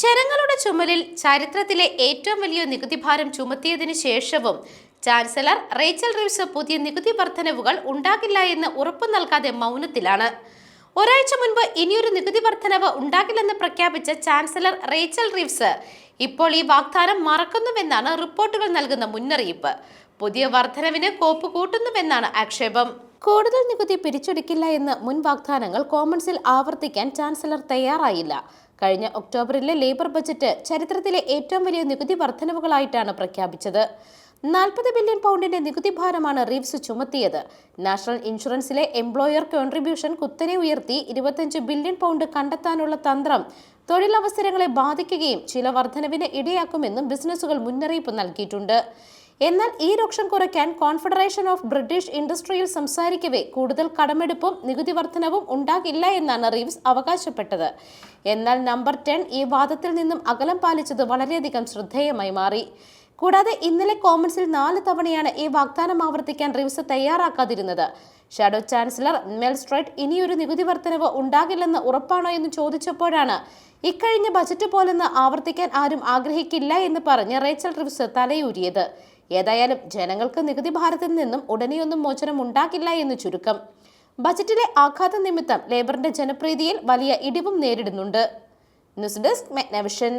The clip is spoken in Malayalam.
ജനങ്ങളുടെ ചുമലിൽ ചരിത്രത്തിലെ ഏറ്റവും വലിയ നികുതി ഭാരം ചുമത്തിയതിനു ശേഷവും ചാൻസലർ റേച്ചൽ റീവ്സ് പുതിയ നികുതി വർധനവുകൾ ഉണ്ടാകില്ല എന്ന് ഉറപ്പു നൽകാതെ മൗനത്തിലാണ്. ഒരാഴ്ച മുൻപ് ഇനിയൊരു നികുതി വർധനവ് ഉണ്ടാകില്ലെന്ന് പ്രഖ്യാപിച്ച ചാൻസലർ റേച്ചൽ റീവ്സ് ഇപ്പോൾ ഈ വാഗ്ദാനം മറക്കുന്നുവെന്നാണ് റിപ്പോർട്ടുകൾ നൽകുന്ന മുന്നറിയിപ്പ്. പുതിയ വർധനവിന് കോപ്പ് കൂട്ടുന്നുവെന്നാണ് ആക്ഷേപം. കൂടുതൽ നികുതി പിരിച്ചെടുക്കില്ല എന്ന് മുൻ വാഗ്ദാനങ്ങൾ കോമൺസിൽ ആവർത്തിക്കാൻ ചാൻസലർ തയ്യാറായില്ല. കഴിഞ്ഞ ഒക്ടോബറിലെ ലേബർ ബജറ്റ് ചരിത്രത്തിലെ ഏറ്റവും വലിയ നികുതി വർധനവുകളായിട്ടാണ് പ്രഖ്യാപിച്ചത്. നാൽപ്പത് ബില്യൺ പൗണ്ടിന്റെ നികുതി ഭാരമാണ് റീവ്സ് ചുമത്തിയത്. നാഷണൽ ഇൻഷുറൻസിലെ എംപ്ലോയർ കോൺട്രിബ്യൂഷൻ കുത്തനെ ഉയർത്തി ഇരുപത്തിയഞ്ച് ബില്യൺ പൗണ്ട് കണ്ടെത്താനുള്ള തന്ത്രം തൊഴിലവസരങ്ങളെ ബാധിക്കുകയും ചില വർധനവിന് ഇടയാക്കുമെന്നും ബിസിനസ്സുകൾ മുന്നറിയിപ്പ് നൽകിയിട്ടുണ്ട്. എന്നാൽ ഈ രോക്ഷം കുറയ്ക്കാൻ കോൺഫെഡറേഷൻ ഓഫ് ബ്രിട്ടീഷ് ഇൻഡസ്ട്രിയിൽ സംസാരിക്കവേ കൂടുതൽ കടമെടുപ്പും നികുതി വർധനവും ഉണ്ടാകില്ല എന്നാണ് റീവ്സ് അവകാശപ്പെട്ടത്. എന്നാൽ നമ്പർ ടെൻ ഈ വാദത്തിൽ നിന്നും അകലം പാലിച്ചത് വളരെയധികം ശ്രദ്ധേയമായി മാറി. കൂടാതെ ഇന്നലെ കോമൺസിൽ നാല് തവണയാണ് ഈ വാഗ്ദാനം ആവർത്തിക്കാൻ റിവ്സ് തയ്യാറാക്കാതിരുന്നത്. ഷാഡോ ചാൻസലർ മെൽ സ്ട്രൈറ്റ് ഇനിയൊരു നികുതി വർധനവ് ഉണ്ടാകില്ലെന്ന് ഉറപ്പാണോ എന്ന് ചോദിച്ചപ്പോഴാണ് ഇക്കഴിഞ്ഞ ബജറ്റ് പോലൊന്ന് ആവർത്തിക്കാൻ ആരും ആഗ്രഹിക്കില്ല എന്ന് പറഞ്ഞ് റേച്ചൽ റിവ്സ് തലയൂരിയത്. ഏതായാലും ജനങ്ങൾക്ക് നികുതി ഭാരത്തിൽ നിന്നും ഉടനെയൊന്നും മോചനം ഉണ്ടാകില്ല എന്ന് ചുരുക്കം. ബജറ്റിലെ ആഘാത നിമിത്തം ലേബറിന്റെ ജനപ്രീതിയിൽ വലിയ ഇടിവും നേരിടുന്നുണ്ട്. News desk മെഗ്നവിഷൻ.